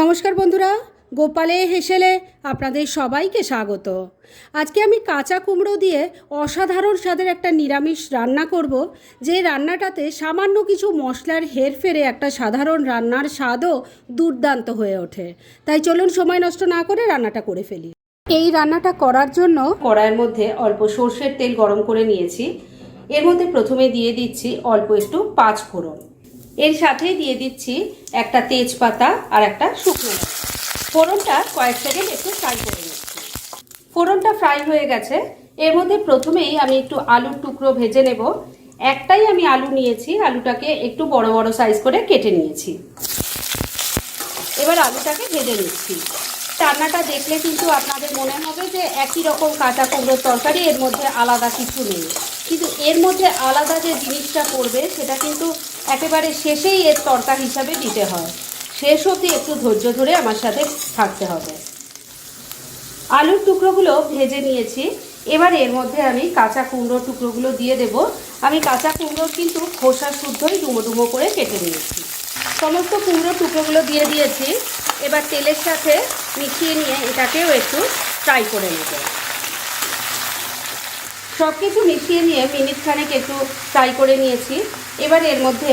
নমস্কার বন্ধুরা, গোপালে হেসেলে আপনাদের সবাইকে স্বাগত। আজকে আমি কাঁচা কুমড়ো দিয়ে অসাধারণ স্বাদের একটা নিরামিষ রান্না করব, যে রান্নাটাতে সামান্য কিছু মশলার হেরফেরে একটা সাধারণ রান্নার স্বাদও দুর্দান্ত হয়ে ওঠে। তাই চলুন সময় নষ্ট না করে রান্নাটা করে ফেলি। এই রান্নাটা করার জন্য কড়াইয়ের মধ্যে অল্প সর্ষের তেল গরম করে নিয়েছি। এর মধ্যে প্রথমে দিয়ে দিচ্ছি অল্প একটু পাঁচ ফোড়ন এর সাথেই দিয়ে দিচ্ছি একটা তেজপাতা আর একটা শুকনো ফোড়নটা কয়েক সেকেন্ড একটু ফ্রাই করে নিচ্ছি। ফোড়নটা ফ্রাই হয়ে গেছে। এর মধ্যে প্রথমেই আমি একটু আলুর টুকরো ভেজে নেব। একটাই আমি আলু নিয়েছি। আলুটাকে একটু বড় বড় সাইজ করে কেটে নিয়েছি। এবার আলুটাকে ভেজে নিচ্ছি। রান্নাটা দেখলে কিন্তু আপনাদের মনে হবে যে একই রকম কাঁচা কুমড়োর তরকারি, এর মধ্যে আলাদা কিছু নেই। কিন্তু এর মধ্যে আলাদা যে জিনিসটা পড়বে, সেটা কিন্তু একেবারে শেষেই এর তরকা হিসাবে দিতে হয়। শেষ অবধি একটু ধৈর্য ধরে আমার সাথে থাকতে হবে। আলুর টুকরোগুলো ভেজে নিয়েছি। এবার এর মধ্যে আমি কাঁচা কুমড়োর টুকরোগুলো দিয়ে দেব। আমি কাঁচা কুমড়োর কিন্তু খোসা শুদ্ধই ডুমো ডুমো করে কেটে নিয়েছি। সমস্ত কুমড়োর টুকরোগুলো দিয়ে দিয়েছি। এবার তেলের সাথে মিশিয়ে নিয়ে এটাকেও একটু ফ্রাই করে নেব। সব কিছু মিশিয়ে নিয়ে মিনিট খানেক একটু ফ্রাই করে নিয়েছি। এবার এর মধ্যে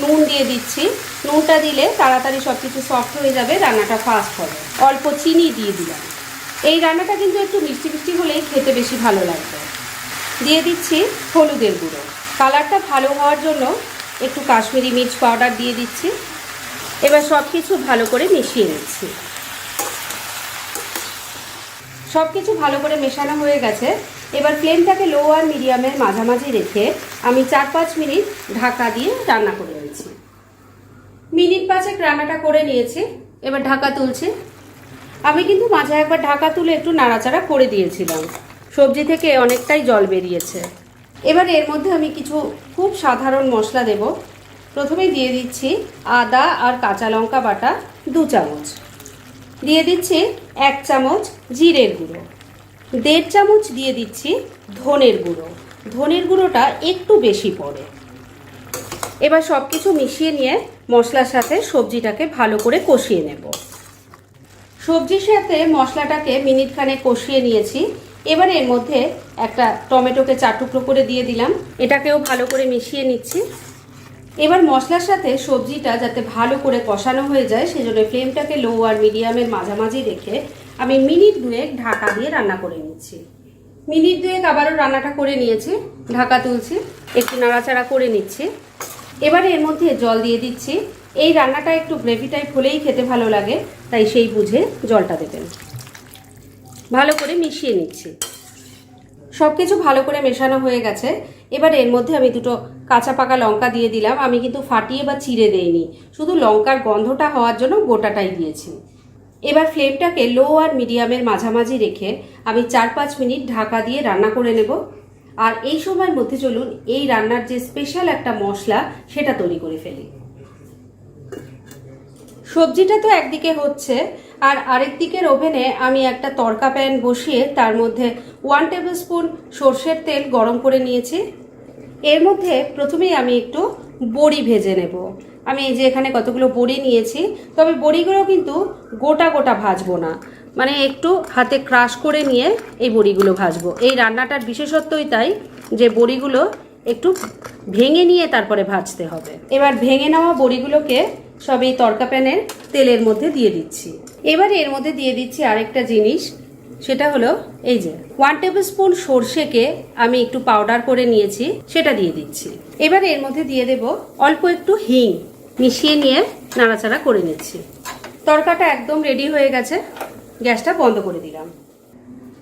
নুন দিয়ে দিচ্ছি। নুনটা দিলে তাড়াতাড়ি সব কিছু সফট হয়ে যাবে, রান্নাটা ফাস্ট হবে। অল্প চিনি দিয়ে দিলাম। এই রান্নাটা কিন্তু একটু মিষ্টি মিষ্টি হলেই খেতে বেশি ভালো লাগবে। দিয়ে দিচ্ছি হলুদের গুঁড়ো। কালারটা ভালো হওয়ার জন্য একটু কাশ্মীরি মির্চ পাউডার দিয়ে দিচ্ছি। এবার সব কিছু ভালো করে মিশিয়ে নিচ্ছি। সব কিছু ভালো করে মেশানো হয়ে গেছে। এবার ফ্লেমটাকে লো আর মিডিয়ামের মাঝামাঝি রেখে আমি চার পাঁচ মিনিট ঢাকা দিয়ে রান্না করে নিয়েছি। মিনিট পাঁচেক রান্নাটা করে নিয়েছি, এবার ঢাকা তুলছি। আমি কিন্তু মাঝে একবার ঢাকা তুলে একটু নাড়াচাড়া করে দিয়েছিলাম। সবজি থেকে অনেকটাই জল বেরিয়েছে। এবার এর মধ্যে আমি কিছু খুব সাধারণ মশলা দেব। প্রথমেই দিয়ে দিচ্ছি আদা আর কাঁচা লঙ্কা বাটা দু চামচ। দিয়ে দিচ্ছি এক চামচ জিরের গুঁড়ো। দেড় চামচ দিয়ে দিচ্ছি ধনের গুঁড়ো। ধনের গুঁড়োটা একটু বেশি পড়ে। এবার সব কিছু মিশিয়ে নিয়ে মশলার সাথে সবজিটাকে ভালো করে কষিয়ে নেব। সবজির সাথে মশলাটাকে মিনিট খানে কষিয়ে নিয়েছি। এবার এর মধ্যে একটা টমেটোকে চার টুকরো করে দিয়ে দিলাম। এটাকেও ভালো করে মিশিয়ে নিচ্ছি। এবার মশলার সাথে সবজিটা যাতে ভালো করে কষানো হয়ে যায়, সেজন্য ফ্লেমটাকে লো আর মিডিয়ামের মাঝামাঝি রেখে আমি মিনিট দুয়েক ঢাকা দিয়ে রান্না করে নিচ্ছি মিনিট দুয়েক আবারও রান্নাটা করে নিয়েছি, ঢাকা তুলছি, একটু নাড়াচাড়া করে নিচ্ছি। এবারে এর মধ্যে জল দিয়ে দিচ্ছি। এই রান্নাটা একটু গ্রেভি টাইপ হলেই খেতে ভালো লাগে, তাই সেই বুঝে জলটা দেবেন। ভালো করে মিশিয়ে নিচ্ছি। সব কিছু ভালো করে মেশানো হয়ে গেছে। এবার এর মধ্যে আমি দুটো কাঁচা পাকা লঙ্কা দিয়ে দিলাম। আমি কিন্তু ফাটিয়ে বা চিড়ে দেইনি। শুধু লঙ্কার গন্ধটা হওয়ার জন্য গোটাটাই দিয়েছি। এবার ফ্লেমটাকে লো আর মিডিয়ামের মাঝামাঝি রেখে আমি চার পাঁচ মিনিট ঢাকা দিয়ে রান্না করে নেব। আর এই সময়ের মধ্যে চলুন এই রান্নার যে স্পেশাল একটা মশলা, সেটা তৈরি করে ফেলি। সবজিটা তো একদিকে হচ্ছে, আর আরেক দিকের ওভেনে আমি একটা তরকা প্যান বসিয়ে তার মধ্যে ওয়ান টেবিল স্পুন সর্ষের তেল গরম করে নিয়েছি। এর মধ্যে প্রথমেই আমি একটু বড়ি ভেজে নেব। আমি এই যে এখানে কতগুলো বড়ি নিয়েছি, তবে বড়িগুলো কিন্তু গোটা গোটা ভাজবো না। মানে একটু হাতে ক্রাশ করে নিয়ে এই বড়িগুলো ভাজবো। এই রান্নাটার বিশেষত্বই তাই যে বড়িগুলো একটু ভেঙে নিয়ে তারপরে ভাজতে হবে। এবার ভেঙে নেওয়া বড়িগুলোকে সব এই তড়কা প্যানের তেলের মধ্যে দিয়ে দিচ্ছি। এবার এর মধ্যে দিয়ে দিচ্ছি আরেকটা জিনিস, সেটা হলো এই যে ওয়ান টেবিল স্পুন সর্ষেকে আমি একটু পাউডার করে নিয়েছি, সেটা দিয়ে দিচ্ছি। এবার এর মধ্যে দিয়ে দেব অল্প একটু হিং। মিশিয়ে নিয়ে নাড়াচাড়া করে নিচ্ছি। তরকাটা একদম রেডি হয়ে গেছে। গ্যাসটা বন্ধ করে দিলাম।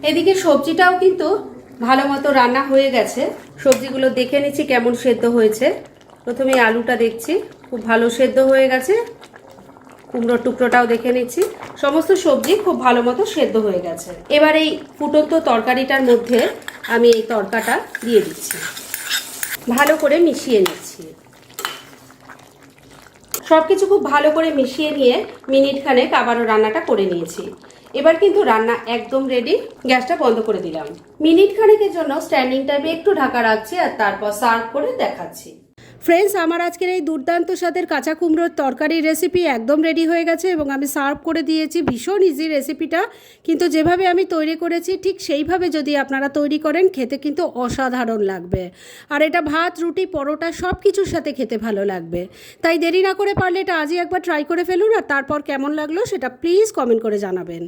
এদিকে সবজিটাও কিন্তু ভালো মতো রান্না হয়ে গেছে। সবজিগুলো দেখে নিচ্ছি কেমন সেদ্ধ হয়েছে। প্রথমে আলুটা দেখছি, খুব ভালো সেদ্ধ হয়ে গেছে। কুমড়োর টুকরোটাও দেখে নিচ্ছি। সমস্ত সবজি খুব ভালো মতো সেদ্ধ হয়ে গেছে। এবার এই ফুটন্ত তরকারিটার মধ্যে আমি এই তরকাটা দিয়ে দিচ্ছি। ভালো করে মিশিয়ে নিচ্ছি। সব কিছু খুব ভালো করে মিশিয়ে নিয়ে মিনিট খানেক আবারও রান্নাটা করে নিয়েছি। এবার কিন্তু রান্না একদম রেডি গ্যাসটা বন্ধ করে দিলাম। মিনিট খানেকের জন্য স্ট্যান্ডিং টাইমে একটু ঢাকা রাখছি আর তারপর সার্ভ করে দেখাচ্ছি। ফ্রেন্ডস আমার আজকের এই দুর্দান্ত স্বাদের কাঁচা কুমড়োর তরকারির রেসিপি একদম রেডি হয়ে গেছে এবং আমি সার্ভ করে দিয়েছি ভীষণ ইজি রেসিপিটা কিন্তু যেভাবে আমি তৈরি করেছি, ঠিক সেইভাবে যদি আপনারা তৈরি করেন, খেতে কিন্তু অসাধারণ লাগবে। আর এটা ভাত, রুটি, পরোটা সব কিছুর সাথে খেতে ভালো লাগবে। তাই দেরি না করে পারলে এটা আজই একবার ট্রাই করে ফেলুন আর তারপর কেমন লাগল সেটা প্লিজ কমেন্ট করে জানাবেন।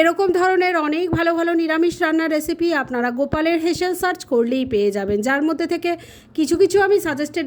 এরকম ধরনের অনেক ভালো ভালো নিরামিষ রান্নার রেসিপি আপনারা গোপালের হেসেল সার্চ করলেই পেয়ে যাবেন। যার মধ্যে থেকে কিছু কিছু আমি সাজেস্টেড